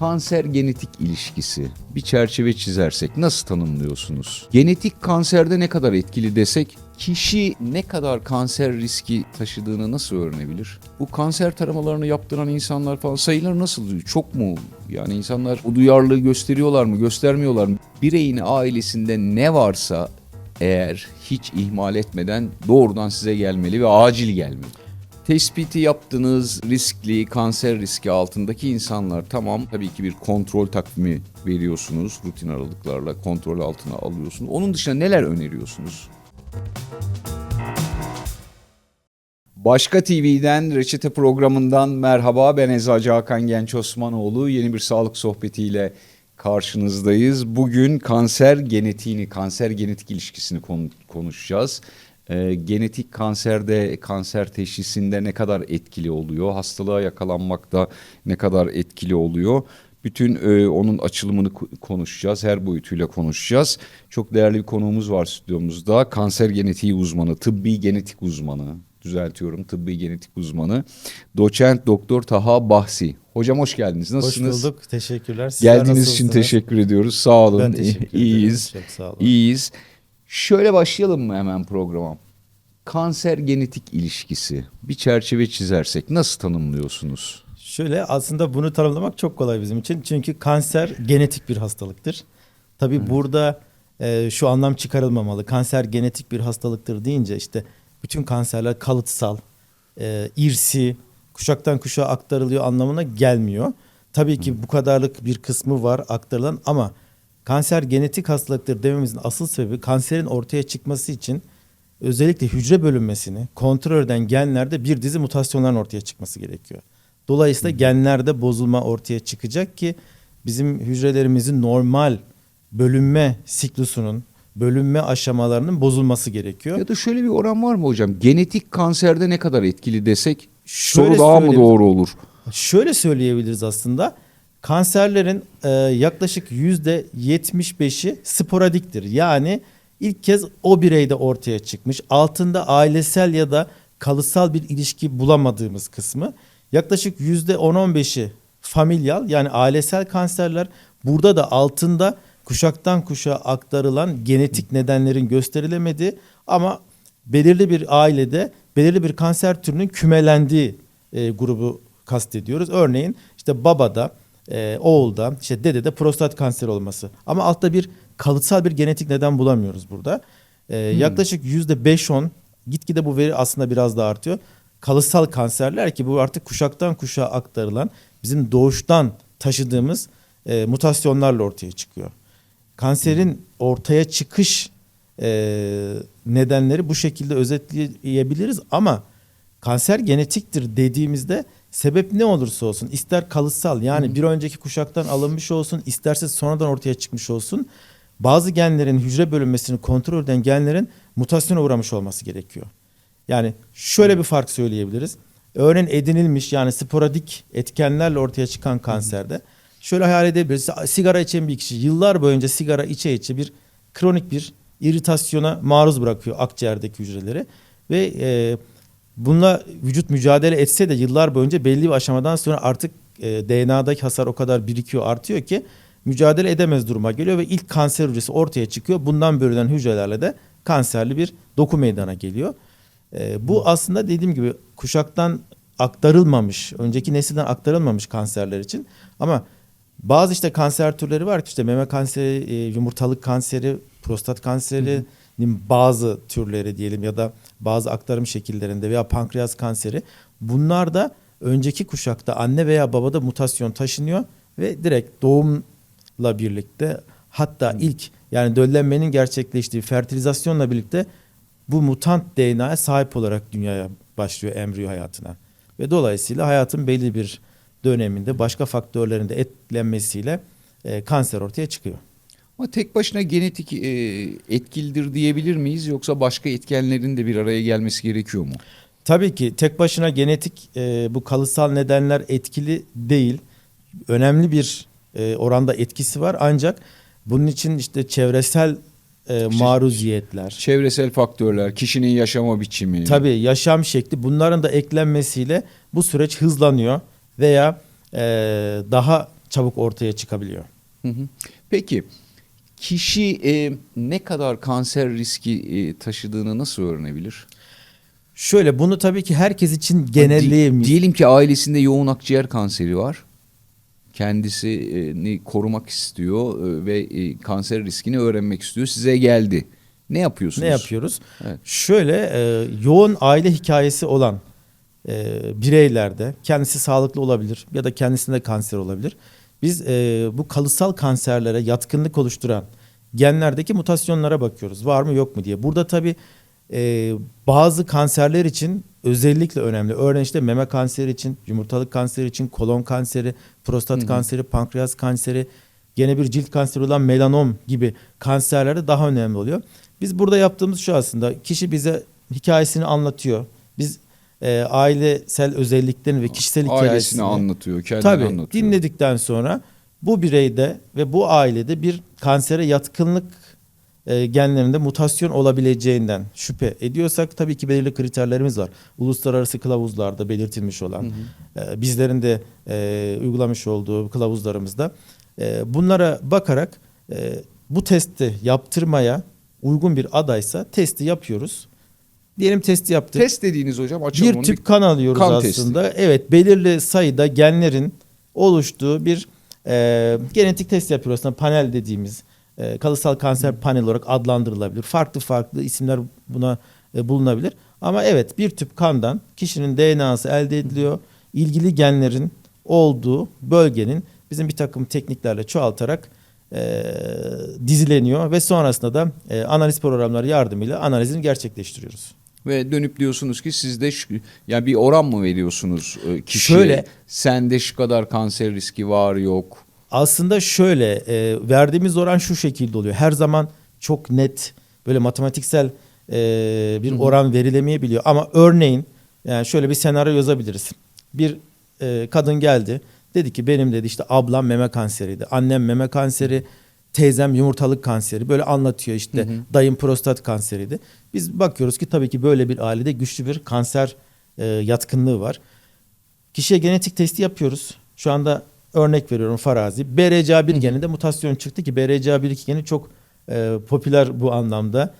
kanser genetik ilişkisi bir çerçeve çizersek nasıl tanımlıyorsunuz? Genetik kanserde ne kadar etkili desek kişi ne kadar kanser riski taşıdığını nasıl öğrenebilir? Bu kanser taramalarını yaptıran insanlar falan sayıları nasıl? Çok mu? Yani insanlar o duyarlılığı gösteriyorlar mı, göstermiyorlar mı? Bireyin ailesinde ne varsa eğer hiç ihmal etmeden doğrudan size gelmeli ve acil gelmeli. Tespiti yaptığınız riskli, kanser riski altındaki insanlar tamam tabii ki bir kontrol takvimi veriyorsunuz. Rutin aralıklarla kontrol altına alıyorsunuz. Onun dışında neler öneriyorsunuz? Başka TV'den reçete programından merhaba ben Eczacı Hakan Genç Osmanoğlu. Yeni bir sağlık sohbetiyle karşınızdayız. Bugün kanser genetiğini, kanser genetik ilişkisini konu- konuşacağız. Ee, genetik kanserde, kanser teşhisinde ne kadar etkili oluyor? Hastalığa yakalanmakta ne kadar etkili oluyor? Bütün e, onun açılımını konuşacağız. Her boyutuyla konuşacağız. Çok değerli bir konuğumuz var stüdyomuzda. Kanser genetiği uzmanı, tıbbi genetik uzmanı. Düzeltiyorum tıbbi genetik uzmanı. Doçent Doktor Taha Bahsi. Hocam hoş geldiniz. Nasılsınız? Hoş bulduk. Teşekkürler. Sizler Geldiğiniz için teşekkür ediyoruz. Sağ olun. Ben teşekkür ederim. İyiyiz. Çok sağ olun. İyiyiz. Şöyle başlayalım mı hemen programa? Kanser genetik ilişkisi bir çerçeve çizersek nasıl tanımlıyorsunuz? Şöyle aslında bunu tanımlamak çok kolay bizim için. Çünkü kanser genetik bir hastalıktır. Tabii burada e, şu anlam çıkarılmamalı. Kanser genetik bir hastalıktır deyince işte bütün kanserler kalıtsal, e, irsi, kuşaktan kuşağa aktarılıyor anlamına gelmiyor. Tabii ki bu kadarlık bir kısmı var aktarılan ama kanser genetik hastalıktır dememizin asıl sebebi kanserin ortaya çıkması için özellikle hücre bölünmesini kontrol eden genlerde bir dizi mutasyonların ortaya çıkması gerekiyor. Dolayısıyla genlerde bozulma ortaya çıkacak ki bizim hücrelerimizin normal bölünme siklusunun, bölünme aşamalarının bozulması gerekiyor. Ya da şöyle bir oran var mı hocam? Genetik kanserde ne kadar etkili desek Şöyle soru daha mı doğru olur? Şöyle söyleyebiliriz aslında. Kanserlerin e, yaklaşık yüzde 75'i sporadiktir. Yani ilk kez o bireyde ortaya çıkmış. Altında ailesel ya da kalıtsal bir ilişki bulamadığımız kısmı. Yaklaşık yüzde 10-15'i familial yani ailesel kanserler. Burada da altında kuşaktan kuşağa aktarılan genetik nedenlerin gösterilemediği ama belirli bir ailede belirli bir kanser türünün kümelendiği e, grubu kastediyoruz. Örneğin işte babada, e, oğulda, işte dedede prostat kanseri olması. Ama altta bir kalıtsal bir genetik neden bulamıyoruz burada. E, Yaklaşık yüzde 5-10 gitgide bu veri aslında biraz da artıyor. Kalıtsal kanserler ki bu artık kuşaktan kuşağa aktarılan bizim doğuştan taşıdığımız e, mutasyonlarla ortaya çıkıyor. Kanserin ortaya çıkış e, nedenleri bu şekilde özetleyebiliriz ama kanser genetiktir dediğimizde sebep ne olursa olsun ister kalıtsal yani bir önceki kuşaktan alınmış olsun isterse sonradan ortaya çıkmış olsun bazı genlerin hücre bölünmesini kontrol eden genlerin mutasyona uğramış olması gerekiyor. Yani şöyle bir fark söyleyebiliriz. Örneğin edinilmiş yani sporadik etkenlerle ortaya çıkan kanserde şöyle hayal edebiliriz. Sigara içen bir kişi yıllar boyunca sigara içe içe bir kronik bir iritasyona maruz bırakıyor akciğerdeki hücreleri ve e, bununla vücut mücadele etse de yıllar boyunca belli bir aşamadan sonra artık e, DNA'daki hasar o kadar birikiyor artıyor ki mücadele edemez duruma geliyor ve ilk kanser hücresi ortaya çıkıyor. Bundan bölünen hücrelerle de kanserli bir doku meydana geliyor. E, bu aslında dediğim gibi kuşaktan aktarılmamış, önceki nesilden aktarılmamış kanserler için ama bazı işte kanser türleri var ki işte meme kanseri, e, yumurtalık kanseri, prostat kanserinin bazı türleri diyelim ya da bazı aktarım şekillerinde veya pankreas kanseri. Bunlar da önceki kuşakta anne veya babada mutasyon taşınıyor ve direkt doğumla birlikte hatta ilk yani döllenmenin gerçekleştiği fertilizasyonla birlikte bu mutant DNA'ya sahip olarak dünyaya başlıyor embriyo hayatına. Ve dolayısıyla hayatın belli bir döneminde başka faktörlerin de etkilenmesiyle e, kanser ortaya çıkıyor. Ama tek başına genetik e, etkilidir diyebilir miyiz yoksa başka etkenlerin de bir araya gelmesi gerekiyor mu? Tabii ki tek başına genetik e, bu kalıtsal nedenler etkili değil. Önemli bir e, oranda etkisi var ancak bunun için işte çevresel e, maruziyetler, Çevresel faktörler, kişinin yaşama biçimi. tabii yaşam şekli bunların da eklenmesiyle bu süreç hızlanıyor veya e, daha çabuk ortaya çıkabiliyor. Hı hı. Peki kişi e, ne kadar kanser riski e, taşıdığını nasıl öğrenebilir? Şöyle bunu tabii ki herkes için genelleyemeyiz. diyelim ki ailesinde yoğun akciğer kanseri var. Kendisini korumak istiyor e, ve e, kanser riskini öğrenmek istiyor. Size geldi. Ne yapıyorsunuz? Ne yapıyoruz? Evet. Şöyle e, yoğun aile hikayesi olan e, bireylerde kendisi sağlıklı olabilir ya da kendisinde kanser olabilir. Biz e, bu kalıtsal kanserlere yatkınlık oluşturan genlerdeki mutasyonlara bakıyoruz. Var mı yok mu diye. Burada tabii e, bazı kanserler için özellikle önemli. Örneğin işte meme kanseri için, yumurtalık kanseri için, kolon kanseri, prostat kanseri, pankreas kanseri, gene bir cilt kanseri olan melanom gibi kanserlerde daha önemli oluyor. Biz burada yaptığımız şu aslında kişi bize hikayesini anlatıyor. Biz e, ailesel özelliklerini ve kişisel Ailesini hikayesini anlatıyor, kendini tabii anlatıyor. dinledikten sonra bu bireyde ve bu ailede bir kansere yatkınlık e, genlerinde mutasyon olabileceğinden şüphe ediyorsak tabii ki belirli kriterlerimiz var. Uluslararası kılavuzlarda belirtilmiş olan e, bizlerin de e, uygulamış olduğu kılavuzlarımızda e, bunlara bakarak e, bu testi yaptırmaya uygun bir adaysa testi yapıyoruz. Diyelim testi yaptık. Test dediğiniz hocam açalım bir onu. tüp kan alıyoruz kan testi. aslında. Evet belirli sayıda genlerin oluştuğu bir e, genetik test yapıyoruz. Aslında panel dediğimiz e, kalıtsal kanser panel olarak adlandırılabilir. Farklı farklı isimler buna e, bulunabilir. Ama evet bir tüp kandan kişinin DNA'sı elde ediliyor. İlgili genlerin olduğu bölgenin bizim bir takım tekniklerle çoğaltarak e, dizileniyor ve sonrasında da e, analiz programları yardımıyla analizini gerçekleştiriyoruz. Ve dönüp diyorsunuz ki sizde şu, yani bir oran mı veriyorsunuz e, kişiye? Şöyle- Sende şu kadar kanser riski var yok. Aslında şöyle e, verdiğimiz oran şu şekilde oluyor. Her zaman çok net böyle matematiksel e, bir oran verilemeyebiliyor. Ama örneğin yani şöyle bir senaryo yazabiliriz. Bir e, kadın geldi. Dedi ki benim dedi işte ablam meme kanseriydi. Annem meme kanseri, teyzem yumurtalık kanseri. Böyle anlatıyor işte. Dayım prostat kanseriydi. Biz bakıyoruz ki tabii ki böyle bir ailede güçlü bir kanser e, yatkınlığı var. Kişiye genetik testi yapıyoruz. Şu anda örnek veriyorum farazi. BRCA1 geninde mutasyon çıktı ki BRCA1 geni çok e, popüler bu anlamda.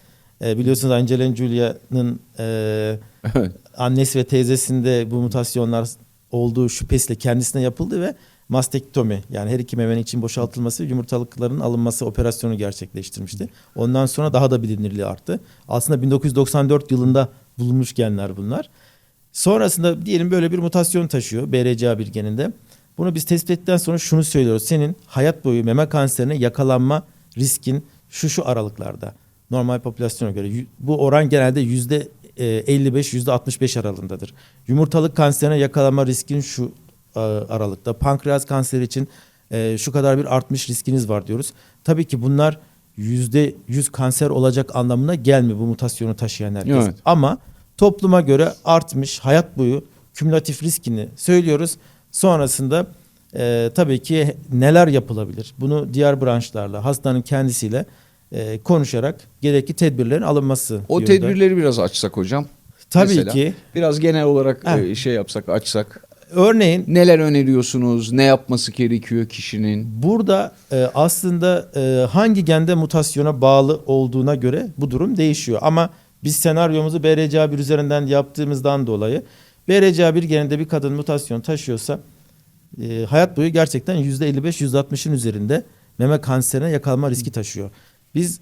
E, biliyorsunuz Angelina Jolia'nın e, annesi ve teyzesinde bu mutasyonlar olduğu şüphesiyle kendisine yapıldı ve mastektomi yani her iki memenin için boşaltılması yumurtalıkların alınması operasyonu gerçekleştirmişti. Ondan sonra daha da bilinirliği arttı. Aslında 1994 yılında bulunmuş genler bunlar. Sonrasında diyelim böyle bir mutasyon taşıyor BRCA1 geninde. Bunu biz tespit ettikten sonra şunu söylüyoruz. Senin hayat boyu meme kanserine yakalanma riskin şu şu aralıklarda. Normal popülasyona göre bu oran genelde yüzde e, 55 yüzde 65 aralığındadır. Yumurtalık kanserine yakalanma riskin şu e, aralıkta. Pankreas kanseri için e, şu kadar bir artmış riskiniz var diyoruz. Tabii ki bunlar yüzde yüz kanser olacak anlamına gelmiyor bu mutasyonu taşıyan herkes. Evet. Ama topluma göre artmış hayat boyu kümülatif riskini söylüyoruz. Sonrasında e, tabii ki neler yapılabilir? Bunu diğer branşlarla, hastanın kendisiyle e, konuşarak gerekli tedbirlerin alınması. O yönünde. tedbirleri biraz açsak hocam. Tabii Mesela. ki. Biraz genel olarak Ha. e, şey yapsak açsak. Örneğin Neler öneriyorsunuz? Ne yapması gerekiyor kişinin? Burada e, aslında e, hangi gende mutasyona bağlı olduğuna göre bu durum değişiyor. Ama biz senaryomuzu BRCA1 üzerinden yaptığımızdan dolayı BRCA1 geninde bir kadın mutasyon taşıyorsa e, hayat boyu gerçekten %55-%60'ın üzerinde meme kanserine yakalanma riski taşıyor. Biz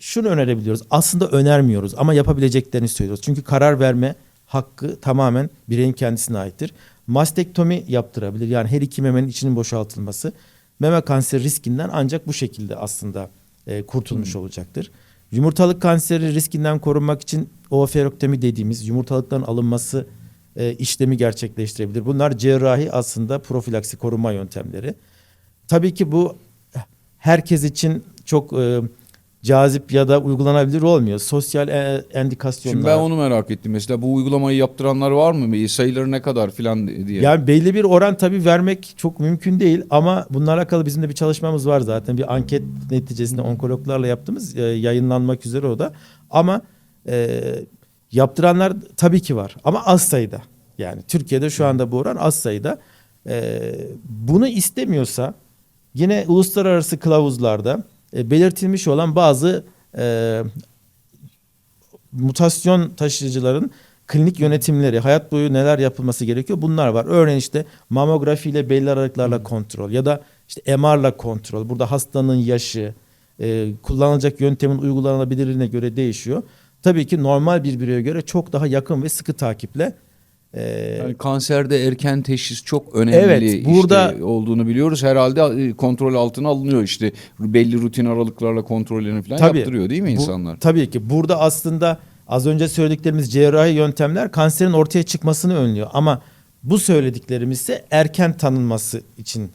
şunu önerebiliyoruz. Aslında önermiyoruz ama yapabileceklerini söylüyoruz. Çünkü karar verme hakkı tamamen bireyin kendisine aittir. Mastektomi yaptırabilir. Yani her iki memenin içinin boşaltılması meme kanseri riskinden ancak bu şekilde aslında e, kurtulmuş olacaktır. Yumurtalık kanseri riskinden korunmak için ooferektomi dediğimiz yumurtalıkların alınması e, işlemi gerçekleştirebilir. Bunlar cerrahi aslında profilaksi koruma yöntemleri. Tabii ki bu herkes için çok e, cazip ya da uygulanabilir olmuyor. Sosyal e, endikasyonlar. Şimdi ben onu merak ettim. Mesela bu uygulamayı yaptıranlar var mı? Sayıları ne kadar filan diye. Yani belli bir oran tabii vermek çok mümkün değil ama bununla alakalı bizim de bir çalışmamız var zaten. Bir anket neticesinde onkologlarla yaptığımız e, yayınlanmak üzere o da. Ama e, yaptıranlar tabii ki var ama az sayıda. Yani Türkiye'de şu anda bu oran az sayıda. E, bunu istemiyorsa Yine uluslararası kılavuzlarda e, belirtilmiş olan bazı e, mutasyon taşıyıcıların klinik yönetimleri, hayat boyu neler yapılması gerekiyor bunlar var. Örneğin işte mamografiyle belli aralıklarla kontrol ya da işte MR'la kontrol. Burada hastanın yaşı, e, kullanılacak yöntemin uygulanabilirliğine göre değişiyor. Tabii ki normal bir bireye göre çok daha yakın ve sıkı takiple e, Yani kanserde erken teşhis çok önemli Evet, burada- işte olduğunu biliyoruz. Herhalde e, kontrol altına alınıyor işte belli rutin aralıklarla kontrollerini falan Tabii. yaptırıyor değil mi Bu- insanlar? tabii ki burada aslında az önce söylediklerimiz cerrahi yöntemler kanserin ortaya çıkmasını önlüyor. Ama bu söylediklerimiz ise erken tanınması için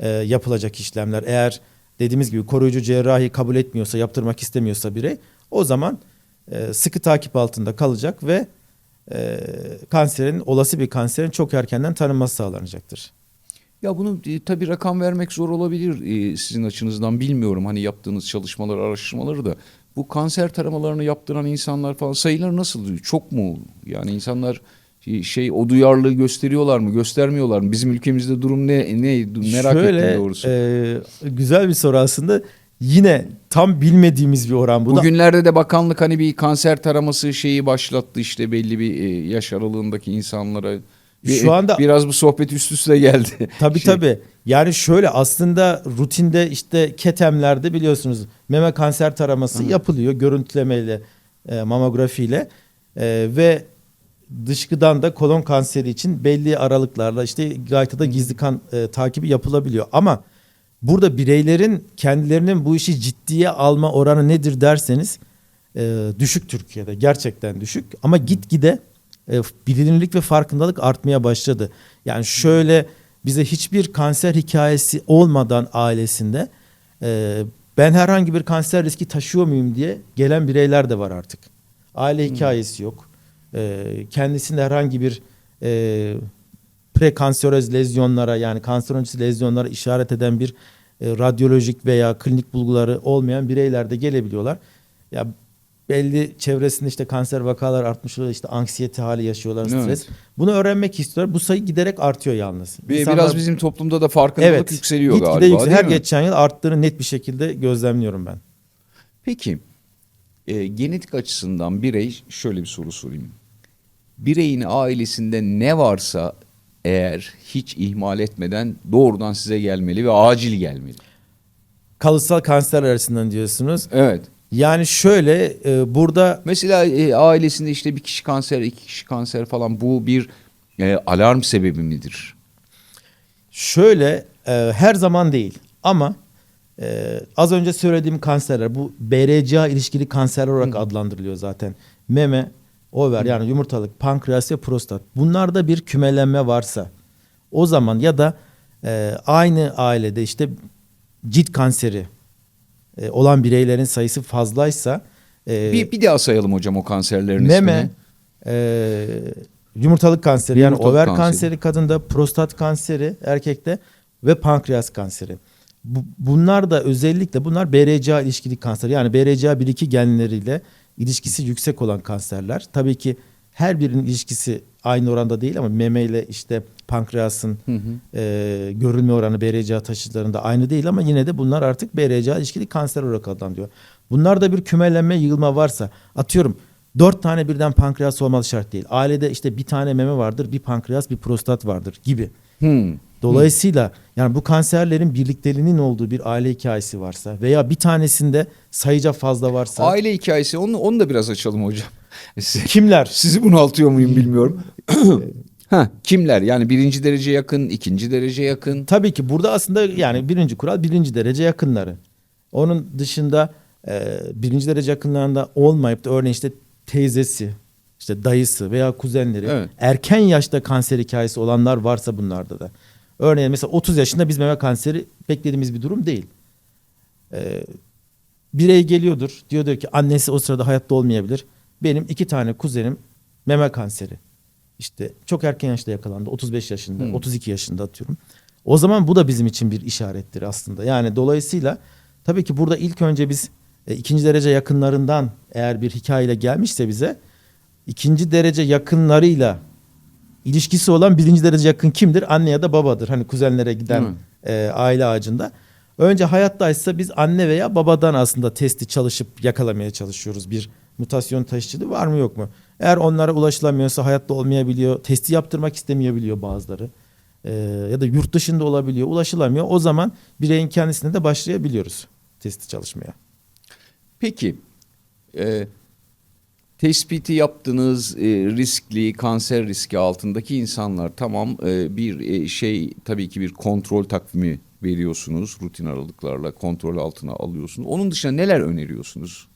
e, yapılacak işlemler. Eğer dediğimiz gibi koruyucu cerrahi kabul etmiyorsa, yaptırmak istemiyorsa birey o zaman e, sıkı takip altında kalacak ve e, kanserin olası bir kanserin çok erkenden tanınması sağlanacaktır. Ya bunu e, tabii rakam vermek zor olabilir e, sizin açınızdan bilmiyorum hani yaptığınız çalışmalar araştırmaları da bu kanser taramalarını yaptıran insanlar falan sayıları nasıl çok mu yani insanlar e, şey o duyarlılığı gösteriyorlar mı göstermiyorlar mı bizim ülkemizde durum ne ne merak Şöyle, ettim doğrusu. e, güzel bir soru aslında. Yine tam bilmediğimiz bir oran bu. Bugünlerde de bakanlık hani bir kanser taraması şeyi başlattı işte belli bir e, yaş aralığındaki insanlara. Bir- Şu anda- biraz bu sohbet üst üste geldi. Tabii Şey, tabii. Yani şöyle aslında rutinde işte ketemlerde biliyorsunuz meme kanser taraması yapılıyor görüntülemeyle, e, mamografiyle E, ve dışkıdan da kolon kanseri için belli aralıklarla işte gaytada gizli kan e, takibi yapılabiliyor. Ama burada bireylerin kendilerinin bu işi ciddiye alma oranı nedir derseniz e, düşük Türkiye'de gerçekten düşük ama gitgide e, bilinirlik ve farkındalık artmaya başladı. Yani şöyle bize hiçbir kanser hikayesi olmadan ailesinde e, ben herhangi bir kanser riski taşıyor muyum diye gelen bireyler de var artık. Aile hikayesi yok. E, kendisinde herhangi bir e, prekanseröz lezyonlara yani kanser öncesi lezyonlara işaret eden bir radyolojik veya klinik bulguları olmayan bireyler de gelebiliyorlar. Ya belli çevresinde işte kanser vakalar artmış oluyor işte anksiyete hali yaşıyorlar Evet. stres. Bunu öğrenmek istiyorlar. Bu sayı giderek artıyor yalnız. Bir- İnsanlar- biraz bizim toplumda da farkındalık yükseliyor gitgide galiba değil Her mi? geçen yıl arttığını net bir şekilde gözlemliyorum ben. Peki e, genetik açısından birey şöyle bir soru sorayım. Bireyin ailesinde ne varsa eğer hiç ihmal etmeden doğrudan size gelmeli ve acil gelmeli. Kalıtsal kanser arasından diyorsunuz. Evet. Yani şöyle e, burada Mesela e, ailesinde işte bir kişi kanser, iki kişi kanser falan bu bir e, alarm sebebi midir? Şöyle e, her zaman değil ama e, az önce söylediğim kanserler bu BRCA ilişkili kanserler olarak adlandırılıyor zaten. Meme, over yani yumurtalık, pankreas ve prostat. Bunlarda bir kümelenme varsa o zaman ya da e, aynı ailede işte cilt kanseri e, olan bireylerin sayısı fazlaysa e, bir, bir daha sayalım hocam o kanserlerin meme, ismini. e, yumurtalık kanseri yani Yumurtalık over kanseri. kanseri. kadında, prostat kanseri erkekte ve pankreas kanseri. Bu, bunlar da özellikle bunlar BRCA ilişkili kanser. Yani BRCA 1-2 genleriyle ilişkisi yüksek olan kanserler. Tabii ki her birinin ilişkisi aynı oranda değil ama meme ile işte pankreasın Hı hı. e, görülme oranı BRCA taşıcılarında aynı değil ama yine de bunlar artık BRCA ilişkili kanser olarak adlandırıyor. Bunlarda bir kümelenme yığılma varsa atıyorum dört tane birden pankreas olmalı şart değil. Ailede işte bir tane meme vardır, bir pankreas, bir prostat vardır gibi. Hmm. Dolayısıyla yani bu kanserlerin birlikteliğinin olduğu bir aile hikayesi varsa veya bir tanesinde sayıca fazla varsa Aile hikayesi onu, onu da biraz açalım hocam. Kimler? Sizi bunaltıyor muyum bilmiyorum. ha, kimler? Yani birinci derece yakın, ikinci derece yakın. Tabii ki burada aslında yani birinci kural birinci derece yakınları. Onun dışında e, birinci derece yakınlarında olmayıp da örneğin işte teyzesi, işte dayısı veya kuzenleri Evet. erken yaşta kanser hikayesi olanlar varsa bunlarda da. Örneğin mesela 30 yaşında biz meme kanseri beklediğimiz bir durum değil. E, birey geliyordur diyordur ki annesi o sırada hayatta olmayabilir. Benim iki tane kuzenim meme kanseri. İşte çok erken yaşta yakalandı. 35 yaşında, Hmm. 32 yaşında atıyorum. O zaman bu da bizim için bir işarettir aslında. Yani dolayısıyla tabii ki burada ilk önce biz e, ikinci derece yakınlarından eğer bir hikayeyle gelmişse bize ikinci derece yakınlarıyla ilişkisi olan birinci derece yakın kimdir? Anne ya da babadır. Hani kuzenlere giden Hmm. e, aile ağacında. Önce hayattaysa biz anne veya babadan aslında testi çalışıp yakalamaya çalışıyoruz. Bir mutasyon taşıcılığı var mı yok mu? Eğer onlara ulaşılamıyorsa hayatta olmayabiliyor. Testi yaptırmak istemeyebiliyor bazıları. Ee, ya da yurt dışında olabiliyor. Ulaşılamıyor. O zaman bireyin kendisine de başlayabiliyoruz testi çalışmaya. Peki e, tespiti yaptığınız e, riskli kanser riski altındaki insanlar tamam e, bir e, şey tabii ki bir kontrol takvimi veriyorsunuz rutin aralıklarla kontrol altına alıyorsunuz. Onun dışında neler öneriyorsunuz?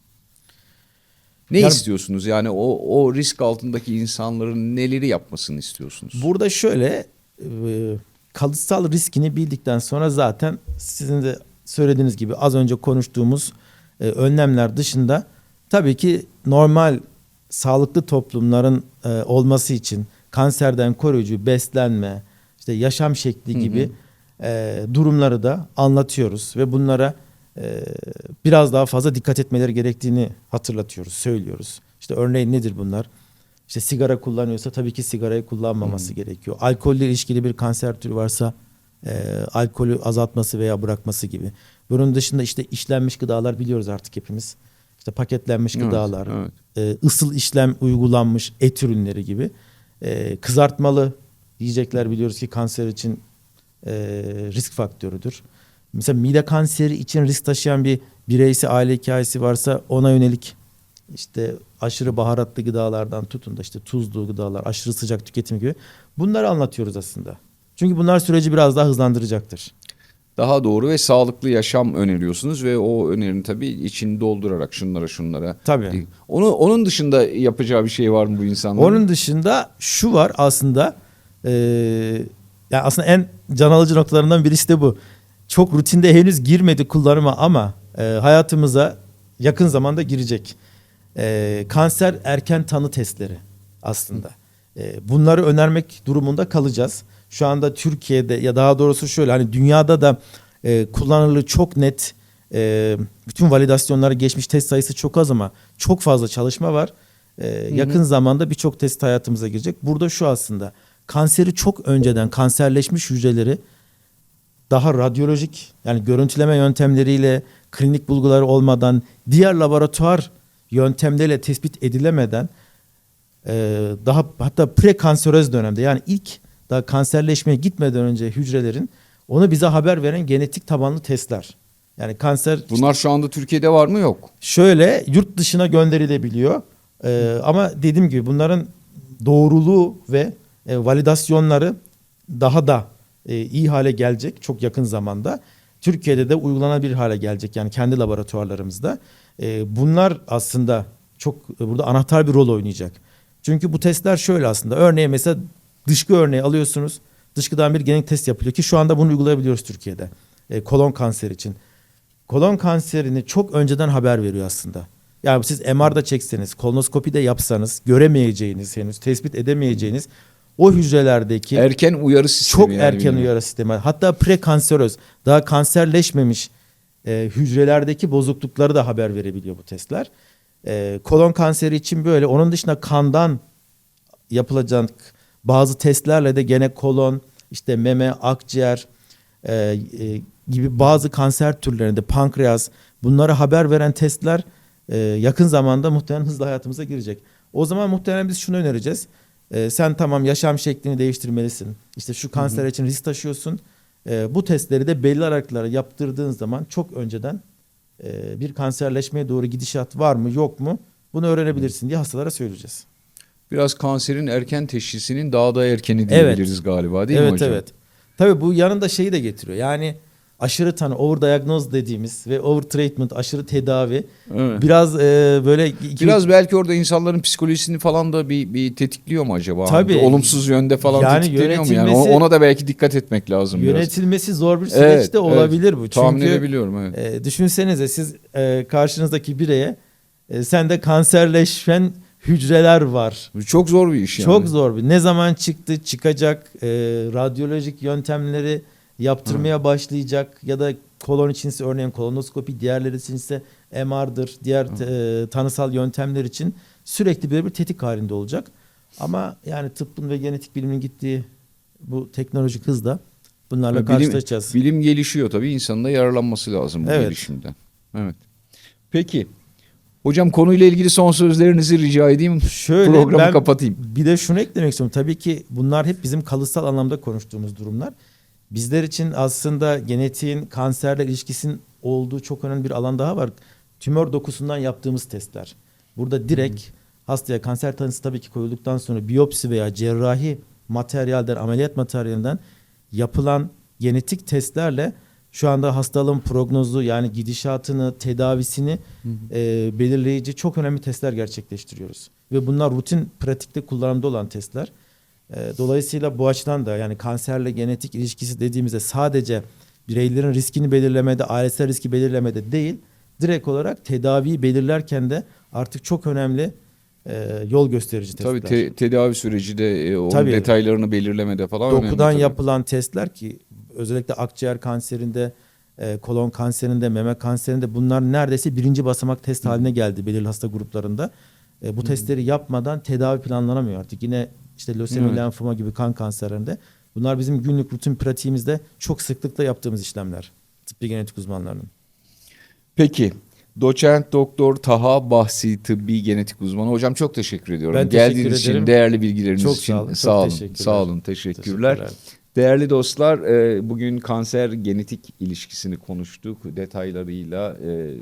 Ne Yani- istiyorsunuz? Yani o o risk altındaki insanların neleri yapmasını istiyorsunuz? Burada şöyle e, kalıtsal riskini bildikten sonra zaten sizin de söylediğiniz gibi az önce konuştuğumuz e, önlemler dışında tabii ki normal sağlıklı toplumların e, olması için kanserden koruyucu beslenme, işte yaşam şekli Hı hı. gibi e, durumları da anlatıyoruz ve bunlara e, biraz daha fazla dikkat etmeleri gerektiğini hatırlatıyoruz, söylüyoruz. İşte örneğin nedir bunlar? İşte sigara kullanıyorsa tabii ki sigarayı kullanmaması gerekiyor. Alkolle ilişkili bir kanser türü varsa e, alkolü azaltması veya bırakması gibi. Bunun dışında işte işlenmiş gıdalar biliyoruz artık hepimiz. İşte paketlenmiş Evet, gıdalar, evet. e, ısıl işlem uygulanmış et ürünleri gibi. E, kızartmalı yiyecekler biliyoruz ki kanser için e, risk faktörüdür. Mesela mide kanseri için risk taşıyan bir bireysi aile hikayesi varsa ona yönelik işte aşırı baharatlı gıdalardan tutun da işte tuzlu gıdalar, aşırı sıcak tüketimi gibi bunları anlatıyoruz aslında. Çünkü bunlar süreci biraz daha hızlandıracaktır. Daha doğru ve sağlıklı yaşam öneriyorsunuz ve o önerini tabii içini doldurarak şunlara şunlara. Tabii. Onu onun dışında yapacağı bir şey var mı bu insanların? Onun dışında şu var aslında e, yani aslında en can alıcı noktalarından birisi de bu. Çok rutinde henüz girmedi kullanıma ama e, hayatımıza yakın zamanda girecek. E, kanser erken tanı testleri aslında. E, bunları önermek durumunda kalacağız. Şu anda Türkiye'de ya daha doğrusu şöyle hani dünyada da e, kullanılı çok net e, bütün validasyonları geçmiş test sayısı çok az ama çok fazla çalışma var. E, yakın zamanda birçok test hayatımıza girecek. Burada şu aslında kanseri çok önceden kanserleşmiş hücreleri daha radyolojik yani görüntüleme yöntemleriyle klinik bulguları olmadan diğer laboratuvar yöntemleriyle tespit edilemeden e, daha hatta prekanseröz dönemde yani ilk daha kanserleşmeye gitmeden önce hücrelerin onu bize haber veren genetik tabanlı testler. Yani kanser Bunlar şu anda Türkiye'de var mı yok? şöyle yurt dışına gönderilebiliyor. Ee, ama dediğim gibi bunların doğruluğu ve e, validasyonları daha da e, iyi hale gelecek çok yakın zamanda. Türkiye'de de uygulanabilir hale gelecek yani kendi laboratuvarlarımızda. E, bunlar aslında çok e, burada anahtar bir rol oynayacak. Çünkü bu testler şöyle aslında. Örneğin mesela dışkı örneği alıyorsunuz. Dışkıdan bir genetik test yapılıyor ki şu anda bunu uygulayabiliyoruz Türkiye'de. E, kolon kanseri için kolon kanserini çok önceden haber veriyor aslında. Yani siz MR'da çekseniz, kolonoskopi de yapsanız göremeyeceğiniz henüz tespit edemeyeceğiniz o hücrelerdeki Erken uyarı sistemi. çok yani erken bilmiyorum. uyarı sistemi hatta prekanseröz daha kanserleşmemiş e, hücrelerdeki bozuklukları da haber verebiliyor bu testler. E, kolon kanseri için böyle onun dışında kandan yapılacak bazı testlerle de gene kolon işte meme akciğer e, e, gibi bazı kanser türlerinde pankreas bunlara haber veren testler e, yakın zamanda muhtemelen hızlı hayatımıza girecek. O zaman muhtemelen biz şunu önereceğiz. E, sen tamam yaşam şeklini değiştirmelisin. İşte şu kanser için risk taşıyorsun. E, bu testleri de belli aralıklara yaptırdığın zaman çok önceden e, bir kanserleşmeye doğru gidişat var mı yok mu bunu öğrenebilirsin diye hastalara söyleyeceğiz. Biraz kanserin erken teşhisinin daha da erkeni diyebiliriz galiba değil evet, mi hocam? Evet Tabii bu yanında şeyi de getiriyor. Yani aşırı tanı, overdiagnoz dediğimiz ve over treatment, aşırı tedavi Evet. biraz e, böyle iki- Biraz belki orada insanların psikolojisini falan da bir, bir tetikliyor mu acaba? Tabii. Bir olumsuz yönde falan Yani tetikleniyor mu yani? Ona da belki dikkat etmek lazım biraz. yönetilmesi zor bir süreç Evet, de olabilir evet. bu. Tahmin Çünkü edebiliyorum evet. e, düşünsenize siz e, karşınızdaki bireye e, sende kanserleşen hücreler var. Çok zor bir iş yani. Çok zor bir. Ne zaman çıktı, çıkacak, e, radyolojik yöntemleri yaptırmaya başlayacak ya da kolon içinse örneğin kolonoskopi, diğerleri içinse MR'dır, diğer e, tanısal yöntemler için sürekli böyle bir tetik halinde olacak. Ama yani tıbbın ve genetik bilimin gittiği bu teknolojik hızda bunlarla bilim, karşılaşacağız. bilim gelişiyor tabii insanın da yararlanması lazım bu Evet. gelişimden. Evet. Peki. Hocam konuyla ilgili son sözlerinizi rica edeyim. Şöyle Programı ben kapatayım. bir de şunu eklemek istiyorum. Tabii ki bunlar hep bizim kalıtsal anlamda konuştuğumuz durumlar. Bizler için aslında genetiğin kanserle ilişkisinin olduğu çok önemli bir alan daha var. Tümör dokusundan yaptığımız testler. Burada direkt hastaya kanser tanısı tabii ki koyulduktan sonra biyopsi veya cerrahi materyalden, ameliyat materyalinden yapılan genetik testlerle şu anda hastalığın prognozu yani gidişatını, tedavisini e, belirleyici çok önemli testler gerçekleştiriyoruz. Ve bunlar rutin pratikte kullanımda olan testler. E, dolayısıyla bu açıdan da yani kanserle genetik ilişkisi dediğimizde sadece bireylerin riskini belirlemede, ailesel riski belirlemede değil, direkt olarak tedaviyi belirlerken de artık çok önemli e, yol gösterici testler. Tabii te- tedavi süreci de e, onun Tabii. detaylarını belirlemede falan önemli Dokudan yapılan testler ki özellikle akciğer kanserinde, e, kolon kanserinde, meme kanserinde bunlar neredeyse birinci basamak test haline geldi belirli hasta gruplarında. E, bu testleri yapmadan tedavi planlanamıyor artık. Yine işte lösemi, Evet. lenfoma gibi kan kanserlerinde. Bunlar bizim günlük rutin pratiğimizde çok sıklıkla yaptığımız işlemler. Tıbbi genetik uzmanlarının. Peki. Doçent Doktor Taha Bahsi Tıbbi Genetik Uzmanı. Hocam çok teşekkür ediyorum. Ben teşekkür Geldiğiniz için, ederim. değerli bilgileriniz Çok için sağ olun, sağ olun. Sağ olun. Teşekkürler. Teşekkürler. Değerli dostlar, e, bugün kanser genetik ilişkisini konuştuk. Detaylarıyla e,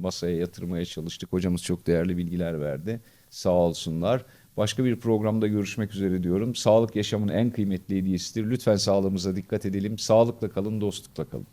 masaya yatırmaya çalıştık. Hocamız çok değerli bilgiler verdi. Sağ olsunlar. Başka bir programda görüşmek üzere diyorum. Sağlık yaşamın en kıymetli hediyesidir. Lütfen sağlığımıza dikkat edelim. Sağlıkla kalın, dostlukla kalın.